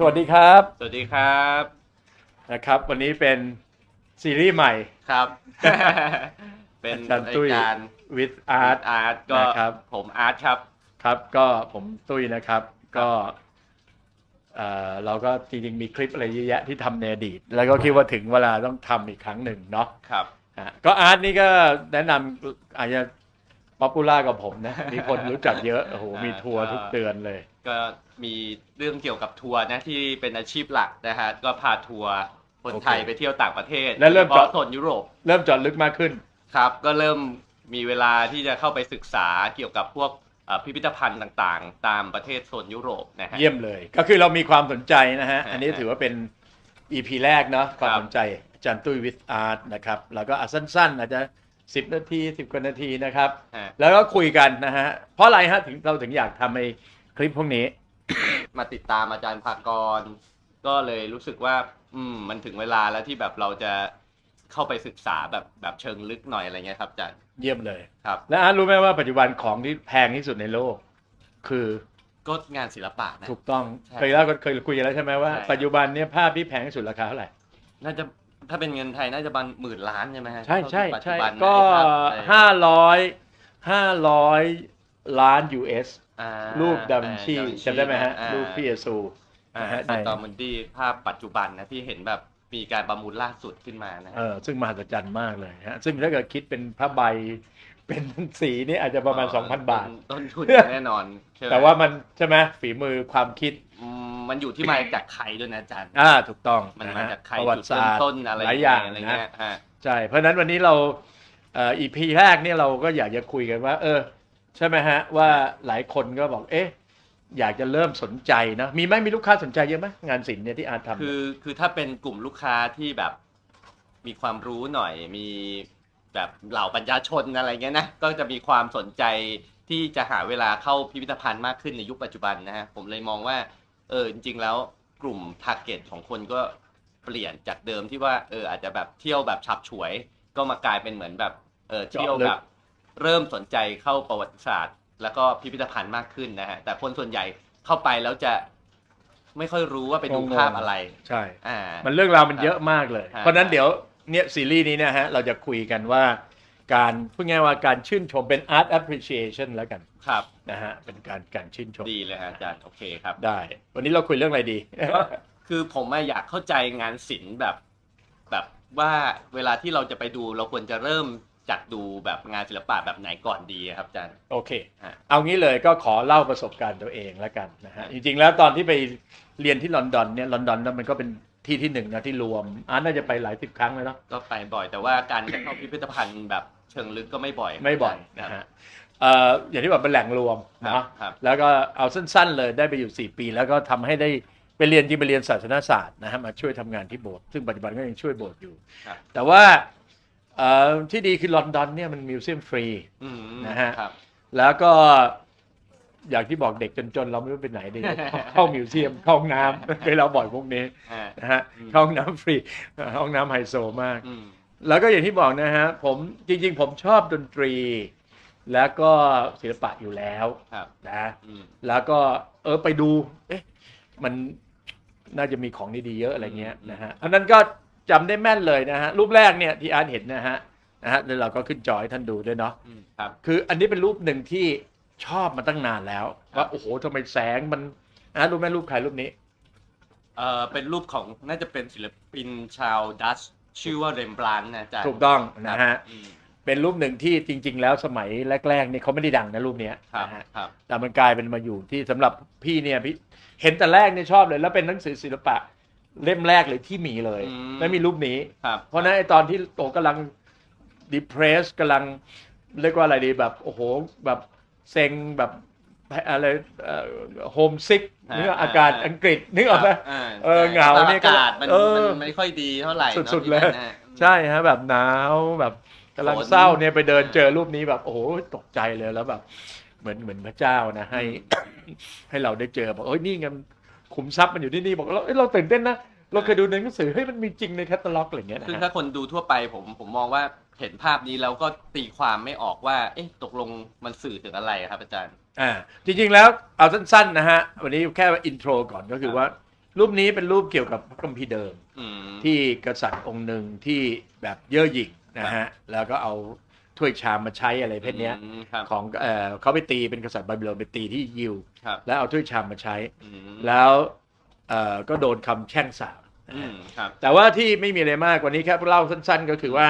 สวัสดีครับสวัสดีครับนะครับ วันนี้เป็นซีรีส์ใหม่ ครับ เป็นอาจารย์ตุ้ยการ with อาร์ art ตอาร์ตก็นะครับ ผมอาร์ตครับ ครับก็ผมตุ้ยนะครับ ก็เอ่อเราก็จริงๆมีคลิปอะไรเยอะแยะที่ทำในอดีต แล้วก็คิดว่าถึงเวลาต้องทำอีกครั้งหนึ่งเนาะครับ อะก็อาร์ตนี่ก็แนะนำอาจจะป๊อปปูล่ากับผมนะ มีคนรู้จักเยอะ โอ้โห มีทัวร์ทุกเดือนเลย ก็มีเรื่องเกี่ยวกับทัวร์นะที่เป็นอาชีพหลักนะฮะก็พาทัวร์คนไทยโอเคไปเที่ยวต่างประเทศแล้วเริ่มโดยฉเจาะพาะ โซนยุโรปเริ่มเจอดลึกมากขึ้น ครับ ก็เริ่มมีเวลาที่จะเข้าไปศึกษาเกี่ยวกับพวกเอ่อพิพิธภัณฑ์ต่างๆ ตามประเทศโซนยุโรปนะฮะ เยี่ยมเลย ก็คือเรามีความสนใจนะฮะฮะอันนี้ถือว่าเป็น EP แรกเนาะความครับสนใจอาจารย์ตุ้ยวิทอาร์ตนะครับแล้วก็อาสั้นๆ อาจจะ 10 นาที 10กว่านาทีนะครับ ฮะ แล้วก็คุยกันนะฮะ เพราะอะไรฮะถึงเราถึงอยากทำไอ้ คลิปพวกนี้ มาติดตามอาจารย์ภากร ก็เลยรู้สึกว่า อืม มันถึงเวลาแล้วที่แบบเราจะเข้าไปศึกษาแบบแบบเชิงลึกหน่อยอะไรเงี้ยครับอาจารย์เยี่ยมเลย ครับ และอาร์ตรู้ไหมว่าปัจจุบันของที่แพงที่สุดในโลก คือก็งานศิลปะนะ ถูกต้องใช่เคยเล่าเคยคุยกันแล้วใช่ไหมว่าใช่ ปัจจุบันเนี่ยภาพที่แพงที่สุดราคาเท่าไหร่น่าจะถ้าเป็นเงินไทยน่าจะบันหมื่นล้านใช่ไหมฮะใช่ใช่เท่าที่ปัจจุใช่บันนะก็ไอ้ภาพไอ้ห้าร้อยห้าร้อยล้าน US อ่า รูปดาวินชีอ่าดาวินจำได้ไหมฮะอ่ารูปพี่เยซูอ่านะฮะติตอมันดีภาพปัจจุบันนะที่เห็นแบบมีการประมูลล่าสุดขึ้นมานะฮะเออซึ่งมหัศจรรย์มากเลยฮะซึ่งถ้าเกิดคิดเป็นผ้าใบเป็นสีนี่อาจจะประมาณ2,000บาท ต้นทุนแน่นอนใช่ไหมแต่ว่ามันใช่ไหมฝีมือความคิดอืมมันอยู่ที่มาจากใครด้วยนะอาจารย์อ่าถูกต้องมันนะมาฮะจากใครประวัจุดติศาเริ่มสตร์ต้นอะไรหลายอย่างอะไรนะเงี้ยฮะใช่เพราะฉะนั้นวันนี้เราเอ่อ EP แรกเนี่ยเราก็อยากจะคุยกันว่า เออ ใช่ไหมฮะ ว่าหลายคนก็บอก เอ๊ะ อยากจะเริ่มสนใจนะ มีไหมมีลูกค้าสนใจเยอะไหมงานศิลป์เนี่ยที่อาร์ตทำคือคือถ้าเป็นกลุ่มลูกค้าที่แบบมีความรู้หน่อย มีแบบเหล่าปัญญาชนอะไรเงี้ยนะ ก็จะมีความสนใจที่จะหาเวลาเข้าพิพิธภัณฑ์มากขึ้นในยุคปัจจุบันนะฮะ ผมเลยมองว่า เออจริง ๆ แล้วกลุ่มทาร์เก็ตของคนก็เปลี่ยนจากเดิมที่ว่าเอออาจจะแบบเที่ยวแบบฉับฉวย ก็มากลายเป็นเหมือนแบบเออเที่ยวแบบ เริ่มสนใจเข้าประวัติศาสตร์ แล้วก็พิพิธภัณฑ์มากขึ้นนะฮะแต่คนส่วนใหญ่เข้าไปแล้วจะไม่ค่อยรู้ว่าไปดูภาพอะไร ใช่ อ่า มันเรื่องราวมันเยอะมากเลยฮะเพราะฉะนั้นเดี๋ยวเนี่ยซีรีส์นี้เนะฮะเราจะคุยกันว่า การพูดง่ายๆว่าการชื่นชมเป็น art appreciation แล้วกัน ครับ นะฮะ เป็นการการชื่นชม ดีเลยฮะอาจารย์ โอเคครับ ได้ วันนี้เราคุยเรื่องอะไรดีก็คือผมอะอยากเข้าใจงานศิลป์แบบ แบบว่าเวลาที่เราจะไปดูเราควรจะเริ่ม จากดูแบบงานศิลปะแบบไหนก่อนดีครับอาจารย์ โอเค ฮะเอางี้เลยก็ขอเล่าประสบการณ์ตัวเองแล้วกันนะฮะ ฮะ จริงๆ แล้วตอนที่ไปเรียนที่ลอนดอนเนี่ยลอนดอนนั้นมันก็เป็นที่ที่หนึ่งนะที่รวมอาร์ตน่าจะไปหลายสิบครั้งเลยเนาะก็ไปบ่อยแต่ว่าการจะเข้าพิพิธภัณฑ์แบบเชิงลึกก็ไม่บ่อยไม่บ่อยครันะบฮะเอ่ออย่างที่บอกเป็นแหล่งรวมครับเนาะครับ แล้วก็เอาสั้นๆเลยได้ไปอยู่ 4 ปี แล้วก็ทำให้ได้ไปเรียนจริงไปเรียนศาสนศาสตร์นะฮะมาช่วยทำงานที่โบสถ์ซึ่งปัจจุบันก็ยังช่วยโบสถ์อยู่ ครับ แต่ว่า เอ่อที่ดีคือลอนดอนเนี่ยมันมิวเซียมฟรี อืมนะฮะ ครับ แล้วก็อย่างที่บอกเด็กจนๆ เราไม่รู้ไปไหนดีเข้ามิวเซียมเข้าห้องน้ำเคยเราบ่อยพวกนี้ฮะนะฮะอืม เข้าห้องน้ำฟรีห้องน้ำไฮโซมาก อืม แล้วก็อย่างที่บอกนะฮะผมจริงๆ ผมชอบดนตรี แล้วก็ศิลปะอยู่แล้วครับ นะ อืม แล้วก็เออไปดู เอ๊ะมันน่าจะมีของดีๆเยอะอะไรเงี้ยอืมนะฮะอันนั้นก็ จำได้แม่นเลยนะฮะ รูปแรกเนี่ยที่อาร์ตเห็นนะฮะนะฮะแล้วเราก็ขึ้นจอให้ท่านดูด้วยเนาะ อืมครับ คืออันนี้เป็นรูปหนึ่งที่ชอบมาตั้งนานแล้วครับว่าโอ้โหทำไมแสงมันนะรู้ไหมรูปใครรูปนี้ เอ่อเป็นรูปของน่าจะเป็นศิลปินชาวดัตช์ชื่อว่าเรมบรานต์นะอาจารย์ถูกต้องนะฮะ อืมเป็นรูปหนึ่งที่จริง ๆ แล้วสมัยแรกๆนี่เขาไม่ได้ดังนะรูปเนี้ยครับนะฮะครับ แต่มันกลายเป็นมาอยู่ที่สำหรับพี่เนี่ยพี่เห็นแต่แรกเนี่ยชอบเลย แล้วเป็นหนังสือศิลปะ เล่มแรกเลยที่มีเลย อืม แล้วมีรูปนี้ ครับเพราะฉะนั้นไอ้ตอนที่โตกำลัง depress กำลังเรียกว่าอะไรดีแบบโอ้โหแบบเซ็งแบบอะไรโฮมซิกนึกว่าอากาศอังกฤษนึกออกไหมาเออเหงาเนี่ยก็อากาศมันเออมันไม่ค่อยดีเท่าไหร่นอะสุดๆเลย ที่นั่นนะ ใช่ฮะแบบหนาวแบบกำลังฝนเศร้าเนี่ยไปเดินเจอรูปนี้แบบโอ้โหตกใจเลยแล้วแบบ เหมือนเหมือนพระเจ้านะให้ ให้เราได้เจอบอกเอ้ยนี่ไง ขุมทรัพย์มันอยู่ที่นี่บอกเราเอ้ยเราตื่นเต้นนะเราเคยดูในหนังสือเฮ้ยมันมีจริงในแคตตาล็อกอะไรอย่างเงี้ยนะซึ่งฮะ ถ้าคนดูทั่วไปผมผมมองว่าเห็นภาพนี้แล้วก็ตีความไม่ออกว่า เอ๊ะตกลงมันสื่อถึงอะไรครับอาจารย์ อ่าจริงๆแล้วเอาสั้นๆนะฮะ วันนี้แค่อินโทรก่อนก็คือว่า รูปนี้เป็นรูปเกี่ยวกับพระคัมภีร์เดิม อืม ที่กษัตริย์องค์หนึ่งที่แบบเย่อหยิ่งนะฮะ แล้วก็เอา ถ้วยชามมาใช้อะไรเพศเนี้ยอืมครับ ของเอ่อเขาไปตีเป็นกษัตริย์บาบิโลนไปตีที่ยิว ครับแล้วเอาถ้วยชามมาใช้ อืมแล้วเอ่อก็โดนคำแช่งสาปนะอืฮะมครับ แต่ว่าที่ไม่มีอะไรมากกว่านี้แค่เล่าสั้นๆ ก็คือว่า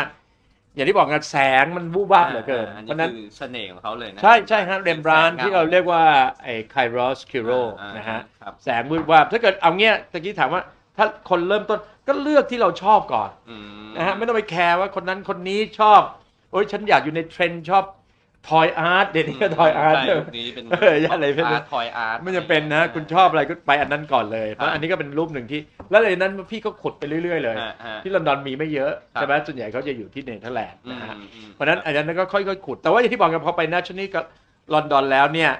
อย่างที่บอกกันแสงมันวูบวาบเหลือเกินอันเพนี้ราะฉะนั้นคือเสน่ห์ของเขาเลยนะใช่ใช่ครับเรมบรานที่เราเรียกว่าไอ้ไครอสคิโรอ่านะฮะ ครับ แสงวูบวาบถ้าเกิดเอาเงี้ยตะกี้ถามว่า ถ้าคนเริ่มต้นก็เลือกที่เราชอบก่อนอืมนะฮะไม่ต้องไปแคร์ว่าคนนั้นคนนี้ชอบโอ้ยฉันอยากอยู่ในเทรนด์ชอบทอยอาร์ตเดี๋ยวนี้ก็ทอยอาร์ตใช่ยุคนี้เป็นเอออะไรพวกนี้อาร์ตทอยอาร์ตไม่จำเป็นนะ คุณชอบอะไรก็ไปอันนั้นก่อนเลยเพครัราะบอันนี้ก็เป็นรูปหนึ่งที่ แล้วเลยนั้นพี่ก็ขุดไปเรื่อยๆเลยฮะฮะที่ลอนดอนมีไม่เยอะครับใช่ไหมส่วนใหญ่เขาจะอยู่ที่เนเธอร์แลนด์อืมนะฮะอืมเพราะฉะนั้นอันนั้นก็ค่อยๆขุด แต่ว่าอย่างที่บอกกันพอไปนัชนี่ก็ลอนดอนแล้วเนี่ย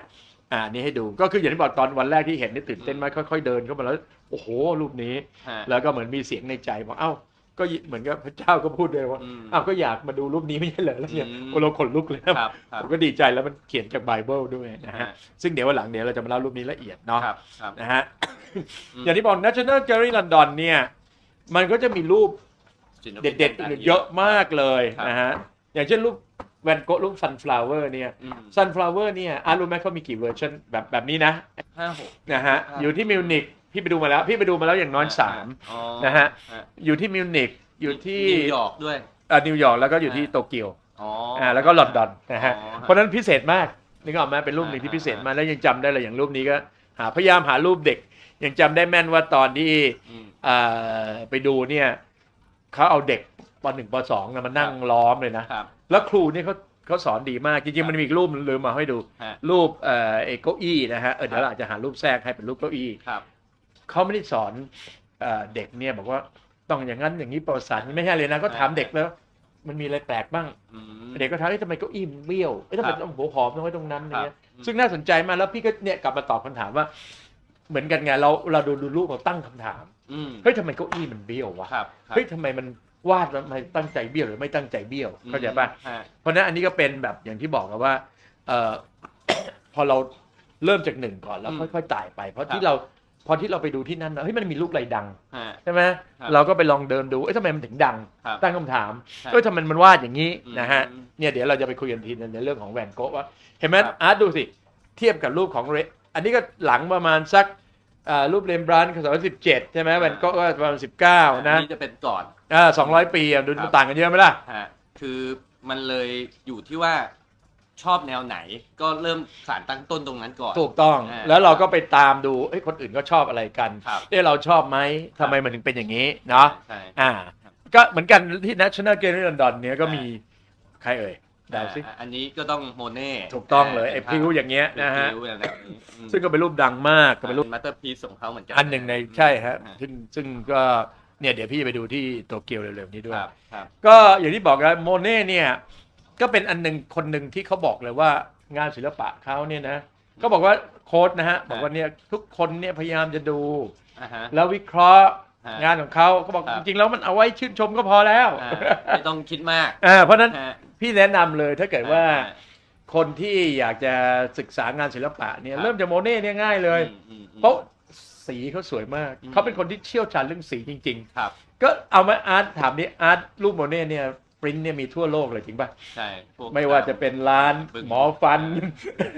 อ่านี่ให้ดูก็คืออย่างที่บอกตอนวันแรกที่เห็นนี่ตื่นเต้นมากค่อยๆเดินเข้ามาแล้ว โอ้โหรูปนี้ฮะแล้วก็เหมือนมีเสียงในใจบอกเอ้า ก็เหมือนกับพระเจ้าก็พูดเลยว่าอืมอ้าวก็อยากมาดูรูปนี้ไม่ใช่เหรอแล้วเนี่ยอืมโอ้เราขนลุกเลยครับครับผมก็ดีใจแล้วมันเขียนจากไบเบิลด้วยนะฮะฮะซึ่งเดี๋ยววันหลังเดี๋ยวเราจะมาเล่ารูปนี้ละเอียดเนาะครับครับนะฮะอืมอย่างที่บอก National Gallery London เนี่ย มันก็จะมีรูปศิลปินเด็ดๆอื่นเยอะมากเลยครับนะฮะอย่างเช่นรูปแวนโกะรูป Sunflower เนี่ยอืม Sunflower เนี่ยอารู้ไหมเขามีกี่เวอร์ชันแบบแบบนี้นะห้าหกนะฮะครับอยู่ที่มิวนิก พี่ไปดูมาแล้ว พี่ไปดูมาแล้วอย่างน้อยสาม อ๋อนะฮะฮะอยู่ที่มิวนิกอยู่ที่นิวยอร์กด้วยอ่านิวยอร์กแล้วก็อยู่ที่อ่า โตเกียวอ๋ออ่า แล้วก็ลอนดอนนะฮะอ๋อเพราะฉะนั้นพิเศษมากนึกออกไหมเป็นรูปหนึ่งที่อ่าพิเศษมากแล้วยังจำได้เลยอย่างรูปนี้ก็หาพยายามหารูปเด็ก ยังจำได้แม่นว่าตอนที่อืมอ่าไปดูเนี่ยเขาเอาเด็กปหนึ่งปสองนะมานั่งล้อมเลยนะ ครับ แล้วครูเนี่ยเขาเขาสอนดีมากจริงๆมันมีอีกรูปลืมมาให้ดู ฮะรูปเอ่อไอ้เก้าอี้นะฮะเออเดี๋ยวเราอาจจะหารูปแทรกให้เป็นรูปเก้าอี้ ครับ เขาไม่ได้สอนเอ่อเด็กเนี่ยบอกว่าต้องอย่างนั้นอย่างนี้ประวัติศาสตร์ไม่ใช่เลยนะก็ถามเด็กแล้ว มันมีอะไรแปลกบ้างอืมเด็กก็ถามเอ้ยทำไมเก้าอี้มันเบี้ยวเอ้ยทำไมครับต้องหัวหอมต้องไว้ตรงนั้นอย่างเงี้ยครับซึ่งน่าสนใจมากแล้วพี่ก็เนี่ยกลับมาตอบคำถามว่า เหมือนกันไงเราเราดูดูรูปเราตั้งคำถามอืมเฮ้ยทำไมเก้าอี้มันเบี้ยววะครับครับเฮ้ยทำไมมันวาดแล้วมันตั้งใจเบี้ยวหรือไม่ตั้งใจเบี้ยวเข้าใจป่ะฮะเพราะฉะนั้นอันนี้ก็เป็นแบบอย่างที่บอกกันว่าเอ่อพอเราเริ่มจากหนึ่งก่อนแล้วอืมค่อยๆไต่ไป เพราะครับที่เรา พอที่เราไปดูที่นั่นนะเฮ้ยมันมีรูปอะไรดังฮะ ใช่ไหมครับเราก็ไปลองเดินดูเอ้ยทำไมมันถึงดัง ครับตั้งคำถามครับ เอ้ยทำไมมันวาดอย่างนี้อืมนะฮะเนี่ยเดี๋ยวเราจะไปคุยกันทีนึงในเรื่องของแวนโกะว่าเห็นไหมครับอาร์ตดูสิ เทียบกับรูปของเรอันนี้ก็หลังประมาณสักอ่ารูปเรมบรันต์ศตวรรษสิบเจ็ดใช่ไหมแวนโกะก็ประมาณสิบเก้าอันะนี้จะเป็นก่อนอ่าสองร้อยปีอะดูครับ ต่างกันเยอะไหมล่ะ ฮะคือมันเลยอยู่ที่ว่า ชอบแนวไหน ก็เริ่มสารตั้งต้นตรงนั้นก่อน ถูกต้องอ่าแล้วเราก็ไปตามดูเอ้ยคนอื่นก็ชอบอะไรกันครับเอ้ยเราชอบไหมทำไมมันถึงเป็นอย่างนี้เนาะใช่ อ่าก็เหมือนกันที่ National Gallery London เนี้ยก็มีใครเอ่ยเดาวซิอ่าอันนี้ก็ต้องโมเน่ถูกต้องเลยไอ้พริ้วอย่างเงี้ยนะฮะพริ้วแบบนี้อืมซึ่งก็เป็นรูปดังมากก็เป็นรูป มาสเตอร์พีซของเขาเหมือนกันอันหนึ่งในใช่ฮะอ่าซึ่งซึ่งก็เนี่ยเดี๋ยวพี่ไปดูที่โตเกียวเร็วๆนี้ด้วคยรับครับ ก็อย่างที่บอกกันโมเน่เนี่ย ก็เป็นอันหนึ่งคนหนึ่งที่เขาบอกเลยว่างานศิลปะเขาเนี่ยนะก็บอกว่าโค้ดนะฮะบอกว่าเนี่ยทุกคนเนี่ยพยายามจะดู อ่าฮะ แล้ววิเคราะห์ฮะงานของเขาเขาบอกครับ จริงๆแล้วมันเอาไว้ชื่นชมก็พอแล้วอ่าไม่ต้องคิดมากอ่าเพราะฉะนั้นฮะพี่แนะนำเลยถ้าเกิดว่า อ่ คนที่อยากจะศึกษางานศิลปะเนี่ยครับ เริ่มจากโมเน่เนี่ยง่ายเลย อืมอืมอืม เพราะสีเขาสวยมาก อืม เขาเป็นคนที่เชี่ยวชาญเรื่องสีจริง ครับ ๆ ก็เอามาอาร์ตถามนี่อาร์ตรูปโมเน่เนี่ยป ริ้นเนี่ยมีทั่วโลกเลยจริงป่ะใช่พกไม่ว่าจะเป็นร้านบึงหมอฟัน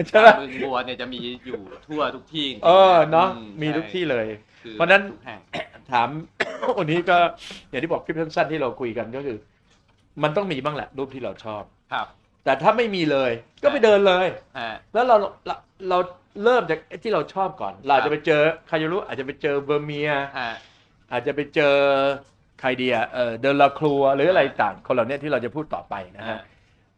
ใช่ไหมบึงบัวเนี่ยจะมีอยู่ทั่วทุกที่จริงๆเออเนาะอืมีทุกที่เลยคือเพราะฉะนั้นทุกแห่งถามวันนี้ก็อย่างที่บอกคลิปสั้นๆที่เราคุยกันก็คือ มันต้องมีบ้างแหละรูปที่เราชอบครับ แต่ถ้าไม่มีเลย ก็ไปเดินเลยฮะแล้วเราเราเราเริ่มจากไอ้ที่เราชอบก่อน เราอาจครัจะบไปเจอใครจะรู้อาจจะไปเจอเบอร์เมียฮะอาจจะไปเจอ ใครเดียเออเดินลาครัวหรืออะไรต่างคนเหล่านี้ที่เราจะพูดต่อไปนะฮะฮะ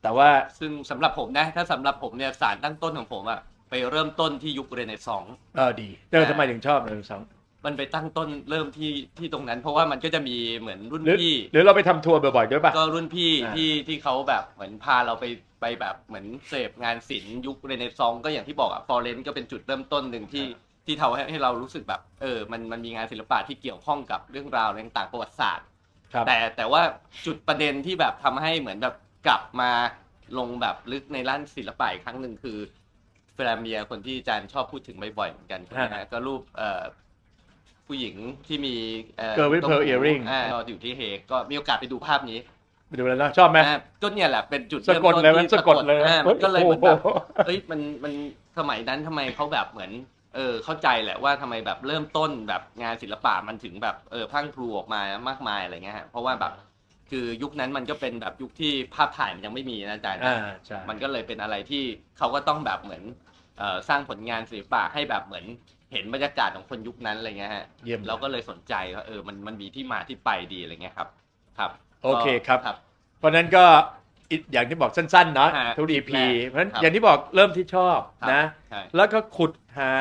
แต่ว่าซึ่งสำหรับผมนะ ถ้าสำหรับผมเนี่ยสารตั้งต้นของผมอะไปเริ่มต้นที่ยุคเรเนซองส์เออดีเออทำไมถึงชอบหนึ่งสองมันไปตั้งต้นเริ่มที่ที่ตรงนั้น เพราะว่ามันก็จะมีเหมือนรุ่นหรือพี่หรือเราไปทำทัวร์บ่อยๆด้วยป่ะก็รุ่นพี่อ่าที่ที่เขาแบบเหมือนพาเราไปไปแบบเหมือนเสพงานศิลป์ยุคเรเนซองส์ก็อย่างที่บอกอะฟอเรนก็เป็นจุดเริ่มต้นหนึ่งที่ ที่ทำให้ให้เรารู้สึกแบบ เออ มันมันมีงานศิลปะที่เกี่ยวข้องกับเรื่องราวต่างๆประวัติศาสตร์ ครับ แต่แต่ว่าจุดประเด็นที่แบบทำให้เหมือนแบบกลับมาลงแบบลึกในด้านศิลปะอีกครั้งหนึ่งคือเฟรเมียคนที่อาจารย์ชอบพูดถึงบ่อยๆเหมือนกันใช่ไหมฮะก็รูปเอ่อผู้หญิงที่มีเอ่อ Girl with ต้ม pearl หู earring อ่าเราอยู่ที่เฮกก็มีโอกาสไปดูภาพนี้ไปดูแล้วนะชอบไหมอ่าก็เนี่ยแหละเป็นจุดสะกดเลยมันที่สะกดเลยอ่ามันก็เลยเหมือนแบบโอ้โหเอ้ยมันมันสมัยนั้นทำไมเขาแบบเหมือน เออเข้าใจแหละว่าทำไมแบบเริ่มต้นแบบงานศิลปะมันถึงแบบเออพรังพลูออกมามากมายอะไรเงี้ยฮะเพราะว่าแบบคือยุคนั้นมันก็เป็นแบบยุคที่ภาพถ่ายมันยังไม่มีนะอาจารย์อ่าใช่มันก็เลยเป็นอะไรที่เขาก็ต้องแบบเหมือนเอ่อสร้างผลงานศิลปะให้แบบเหมือนเห็นบรรยากาศของคนยุคนั้นอะไรเงี้ยฮะเยี่ยมเราก็เลยสนใจว่าเออมันมันมีที่มาที่ไปดีอะไรเงี้ยครับ ครับ โอเคครับครับเพราะฉะนั้นก็ อีกอย่างที่บอกสั้นๆเนาะฮะทุก EP เพราะฉะนั้นครับอย่างที่บอกเริ่มที่ชอบครับ นะ ใช่ แล้วก็ขุดหา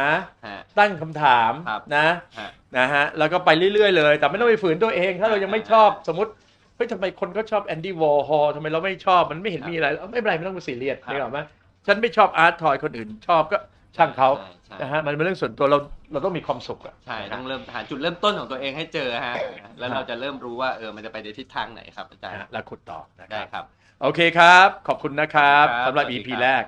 ฮะตั้งคำถามครับนะฮะนะฮะแล้วก็ไปเรื่อยๆเลย แต่ไม่ต้องไปฝืนตัวเอง ถ้าเรายังไม่ชอบสมมติเฮ้ยทำไมคนเขาชอบแอนดี้วอร์ฮอลทำไมเราไม่ชอบมันไม่เห็นครับมีอะไรไม่เป็นไรไม่ต้องไปซีเรียสครับ นี่หรอกไหมฉันไม่ชอบอาร์ตทอยคนอื่นชอบก็ช่างเขาใช่ใช่นะฮะมันเป็นเรื่องส่วนตัวเราเราต้องมีความสุขอะ ใช่นะฮะต้องเริ่มหาจุดเริ่มต้นของตัวเองให้เจอฮะ แล้วเราจะเริ่มรู้ว่าเออมันจะไปในทิศทางไหนครับอาจารย์นะฮะแล้วขุดต่อนะคได้รับ ครับ โอเคครับ ขอบคุณนะครับครับสำหรับสวัสดี EP ครับแรก